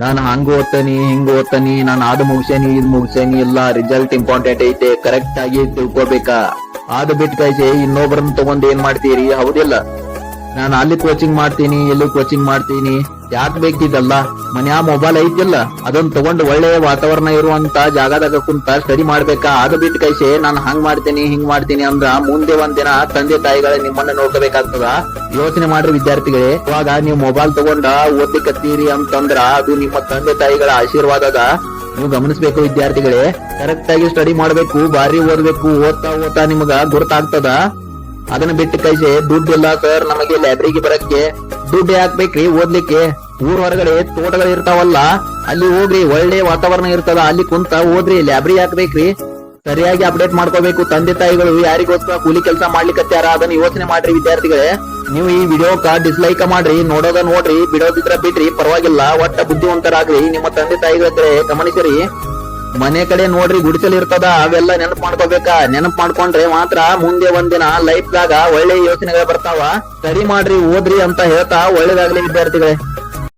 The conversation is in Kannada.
ನಾನು ಹಂಗ ಓದ್ತಾನಿ, ಹಿಂಗ ಓದ್ತಾನಿ, ನಾನು ಅದು ಮುಗಿಸೇನಿ, ಇದು ಮುಗಿಸೇನಿ ಇಲ್ಲ ರಿಸಲ್ಟ್ ಇಂಪಾರ್ಟೆಂಟ್ ಐತೆ ಕರೆಕ್ಟ್ ಆಗಿ ತಿಳ್ಕೊಬೇಕಾ? ಅದು ಬಿಟ್ಟು ಕೈಸೆ ಇನ್ನೊಬ್ರನ್ನ ತಗೊಂಡ್ ಏನ್ ಮಾಡ್ತೀರಿ? ಹೌದಿಲ್ಲ. ನಾನು ಅಲ್ಲಿ ಕೋಚಿಂಗ್ ಮಾಡ್ತೀನಿ ಎಲ್ಲೂ ಕೋಚಿಂಗ್ ಮಾಡ್ತೀನಿ. ಯಾಕೆ ಬೇಕಿದಲ್ಲ ಮನೆಯ ಮೊಬೈಲ್ ಐತಿಲ್ಲ. ಅದನ್ನ ತಗೊಂಡು ಒಳ್ಳೆ ವಾತಾವರಣ ಇರುವಂತ ಜಾಗದಾಗ ಕುಂತ ಸ್ಟಡಿ ಮಾಡ್ಬೇಕಾ? ಅದು ಬಿಟ್ಟು ಕೈಸೆ, ನಾನು ಹಂಗ್ ಮಾಡ್ತೀನಿ, ಹಿಂಗ್ ಮಾಡ್ತೀನಿ ಅಂದ್ರ ಮುಂದೆ ಒಂದಿನ ತಂದೆ ತಾಯಿಗಳ ನಿಮ್ಮನ್ನ ನೋಡ್ಕೋಬೇಕಾಗ್ತದ? ಯೋಚನೆ ಮಾಡ್ರಿ ವಿದ್ಯಾರ್ಥಿಗಳೇ. ಇವಾಗ ನೀವು ಮೊಬೈಲ್ ತಗೊಂಡ ಓದ್ಲಿಕ್ಕತ್ತೀರಿ ಅಂತಂದ್ರ ಅದು ನಿಮ್ಮ ತಂದೆ ತಾಯಿಗಳ ಆಶೀರ್ವಾದದ. ನೀವು ಗಮನಿಸಬೇಕು ವಿದ್ಯಾರ್ಥಿಗಳೇ. ಕರೆಕ್ಟ್ ಆಗಿ ಸ್ಟಡಿ ಮಾಡ್ಬೇಕು, ಬಾರಿ ಓದ್ಬೇಕು, ಓದ್ತಾ ಓದ್ತಾ ನಿಮಗ ಗುರ್ತಾಗ್ತದ. ಅದನ್ನ ಬಿಟ್ಟು ಕೈಸೆ ದುಡ್ಡು ಇಲ್ಲ ಸರ್, ನಮಗೆ ಲೈಬ್ರರಿಗೆ ಬರಕ್ಕೆ ದುಡ್ಡು ಹಾಕ್ಬೇಕ್ರಿ ಓದ್ಲಿಕ್ಕೆ. ಊರ್ ಹೊರಗಡೆ ತೋಟಗಳು ಇರ್ತಾವಲ್ಲ ಅಲ್ಲಿ ಹೋಗ್ರಿ, ಒಳ್ಳೆ ವಾತಾವರಣ ಇರ್ತದ, ಅಲ್ಲಿ ಕುಂತ ಓದ್ರಿ ಲೈಬ್ರರಿ ಹಾಕ್ಬೇಕ್ರಿ. ಸರಿಯಾಗಿ ಅಪ್ಡೇಟ್ ಮಾಡ್ಕೋಬೇಕು, ತಂದೆ ತಾಯಿಗಳು ಯಾರಿಗೋಸ್ಕರ ಕೂಲಿ ಕೆಲಸ ಮಾಡ್ಲಿಕ್ಕತ್ತಾರ ಅದನ್ನ ಯೋಚನೆ ಮಾಡ್ರಿ ವಿದ್ಯಾರ್ಥಿಗಳೇ. ನೀವು ಈ ವಿಡಿಯೋಕ ಡಿಸ್ಲೈಕ್ ಮಾಡ್ರಿ, ನೋಡೋದ ನೋಡ್ರಿ, ಬಿಡೋದಿದ್ರ ಬಿಡ್ರಿ, ಪರವಾಗಿಲ್ಲ, ಒಟ್ಟ ಬುದ್ಧಿವಂತರಾಗ್ರಿ, ನಿಮ್ಮ ತಂದೆ ತಾಯಿಗಳ ಕಡೆ ಗಮನಿಸಿರಿ. ಮನೆ ಕಡೆ ನೋಡ್ರಿ ಗುಡಿಸಲ್ ಇರ್ತದ, ಅವೆಲ್ಲ ನೆನಪ್ ಮಾಡ್ಕೋಬೇಕಾ. ನೆನಪ್ ಮಾಡ್ಕೊಂಡ್ರೆ ಮಾತ್ರ ಮುಂದೆ ಒಂದಿನ ಲೈಫ್ ದಾಗ ಒಳ್ಳೆ ಯೋಚನೆಗಳು ಬರ್ತಾವ. ಸರಿ ಮಾಡ್ರಿ, ಓದ್ರಿ ಅಂತ ಹೇಳ್ತಾ ಒಳ್ಳೇದಾಗ್ಲಿ ವಿದ್ಯಾರ್ಥಿಗಳೇ.